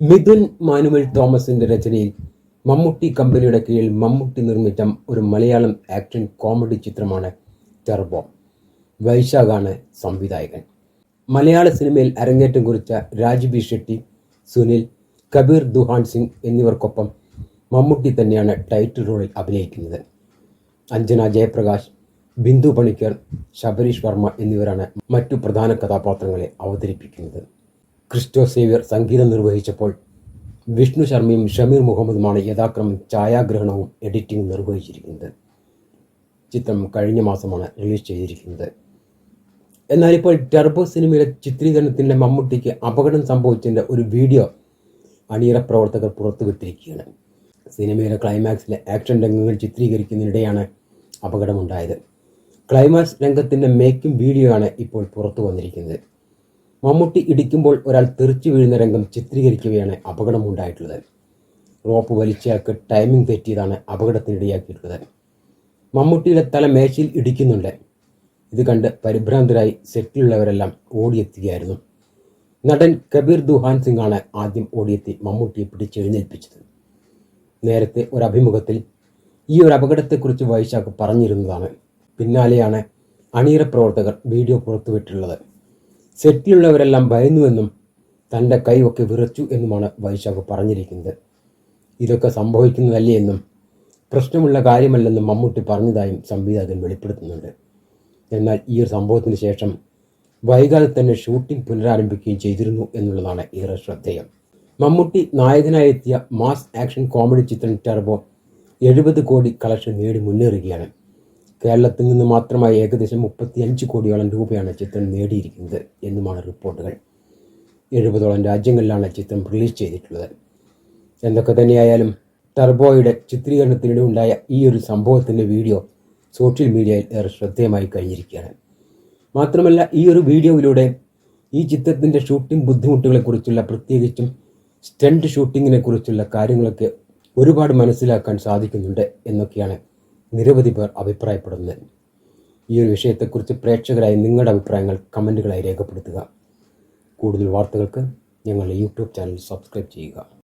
Mithun manual തോമസിന്റെ രചനയിൽ മമ്മൂട്ടി കമ്പനിയുടെ കീഴിൽ മമ്മൂട്ടി നിർമ്മിച്ച ഒരു മലയാളം ആക്ഷൻ കോമഡി ചിത്രമാണ് ടെർബോ. വൈശാഖാണ് സംവിധായകൻ. മലയാള സിനിമയിൽ അരങ്ങേറ്റം കുറിച്ച രാജ്ബി ഷെട്ടി സുനിൽ കബീർ ദുഹാൻ സിംഗ് എന്നിവർക്കൊപ്പം മമ്മൂട്ടി തന്നെയാണ് ടൈറ്റിൽ റോളിൽ അഭിനയിക്കുന്നത്. അഞ്ജന ജയപ്രകാശ് ബിന്ദു പണിക്കർ ശബരീഷ് വർമ്മ എന്നിവരാണ് മറ്റു പ്രധാന കഥാപാത്രങ്ങളെ അവതരിപ്പിക്കുന്നത്. ക്രിസ്റ്റോ സേവ്യർ സംഗീതം നിർവഹിച്ചപ്പോൾ വിഷ്ണു ശർമ്മയും ഷമീർ മുഹമ്മദുമാണ് യഥാക്രമം ഛായാഗ്രഹണവും എഡിറ്റിംഗും നിർവഹിച്ചിരിക്കുന്നത്. ചിത്രം കഴിഞ്ഞ മാസമാണ് റിലീസ് ചെയ്തിരിക്കുന്നത്. എന്നാൽ ഇപ്പോൾ ടെർബോ സിനിമയിലെ ചിത്രീകരണത്തിന്റെ മമ്മൂട്ടിക്ക് അപകടം സംഭവിച്ചതിന്റെ ഒരു വീഡിയോ അണിയറ പ്രവർത്തകർ പുറത്തുവിട്ടിരിക്കുകയാണ്. സിനിമയിലെ ക്ലൈമാക്സിലെ ആക്ഷൻ രംഗങ്ങൾ ചിത്രീകരിക്കുന്നതിനിടെയാണ് അപകടമുണ്ടായത്. ക്ലൈമാക്സ് രംഗത്തിന്റെ മേക്കിംഗ് വീഡിയോ ആണ് ഇപ്പോൾ പുറത്തു വന്നിരിക്കുന്നത്. മമ്മൂട്ടി ഇടിക്കുമ്പോൾ ഒരാൾ തെറിച്ചു വീഴുന്ന രംഗം ചിത്രീകരിക്കുകയാണ് അപകടമുണ്ടായിട്ടുള്ളത്. Rope വലിച്ചയാൾക്ക് timing തെറ്റിയതാണ് അപകടത്തിനിടയാക്കിയിട്ടുള്ളത്. മമ്മൂട്ടിയുടെ തല മേശയിൽ ഇടിക്കുന്നുണ്ട്. ഇത് കണ്ട് പരിഭ്രാന്തരായി സെറ്റിലുള്ളവരെല്ലാം ഓടിയെത്തുകയായിരുന്നു. നടൻ കബീർ ദുഹാൻ സിംഗ് ആണ് ആദ്യം ഓടിയെത്തി മമ്മൂട്ടിയെ പിടിച്ചെഴുന്നേൽപ്പിച്ചത്. നേരത്തെ ഒരു അഭിമുഖത്തിൽ ഈ ഒരു അപകടത്തെക്കുറിച്ച് വൈശാഖ് പറഞ്ഞിരുന്നതാണ്. പിന്നാലെയാണ് അണിയറ പ്രവർത്തകർ വീഡിയോ പുറത്തുവിട്ടുള്ളത് സെറ്റിലുള്ളവരെല്ലാം ഭയന്നുവെന്നും തന്റെ കൈവൊക്കെ വിറച്ചു എന്നുമാണ് വൈശാഖ് പറഞ്ഞിരിക്കുന്നത്. ഇതൊക്കെ സംഭവിക്കുന്നതല്ലേ എന്നും പ്രശ്നമുള്ള കാര്യമല്ലെന്നും മമ്മൂട്ടി പറഞ്ഞതായും സംവിധായകൻ വെളിപ്പെടുത്തുന്നുണ്ട്. എന്നാൽ ഈ ഒരു സംഭവത്തിന് ശേഷം വൈകാതെ തന്നെ ഷൂട്ടിംഗ് പുനരാരംഭിക്കുകയും ചെയ്തിരുന്നു എന്നുള്ളതാണ് ഏറെ ശ്രദ്ധേയം. മമ്മൂട്ടി നായകനായി എത്തിയ മാസ് ആക്ഷൻ കോമഡി ചിത്രം ടെർബോ എഴുപത് കോടി കളക്ഷൻ നേടി മുന്നേറുകയാണ്. കേരളത്തിൽ നിന്ന് മാത്രമായി ഏകദേശം മുപ്പത്തിയഞ്ച് കോടിയോളം രൂപയാണ് ചിത്രം നേടിയിരിക്കുന്നത് എന്നുമാണ് റിപ്പോർട്ടുകൾ. എഴുപതോളം രാജ്യങ്ങളിലാണ് ചിത്രം റിലീസ് ചെയ്തിട്ടുള്ളത്. എന്തൊക്കെ തന്നെയായാലും ടർബോയുടെ ചിത്രീകരണത്തിനിടെ ഉണ്ടായ ഈ ഒരു സംഭവത്തിന്റെ വീഡിയോ സോഷ്യൽ മീഡിയയിൽ ഏറെ ശ്രദ്ധേയമായി കഴിഞ്ഞിരിക്കുകയാണ്. മാത്രമല്ല ഈ ഒരു വീഡിയോയിലൂടെ ഈ ചിത്രത്തിന്റെ ഷൂട്ടിംഗ് ബുദ്ധിമുട്ടുകളെക്കുറിച്ചുള്ള പ്രത്യേകിച്ചും സ്റ്റണ്ട് ഷൂട്ടിങ്ങിനെ കുറിച്ചുള്ള കാര്യങ്ങളൊക്കെ ഒരുപാട് മനസ്സിലാക്കാൻ സാധിക്കുന്നുണ്ട് എന്നൊക്കെയാണ് നിരവധി പേർ അഭിപ്രായപ്പെടുന്നത് ഈ ഒരു വിഷയത്തെക്കുറിച്ച് പ്രേക്ഷകരായി നിങ്ങളുടെ അഭിപ്രായങ്ങൾ കമന്റുകളായി രേഖപ്പെടുത്തുക. കൂടുതൽ വാർത്തകൾക്ക് ഞങ്ങളുടെ യൂട്യൂബ് ചാനൽ സബ്സ്ക്രൈബ് ചെയ്യുക.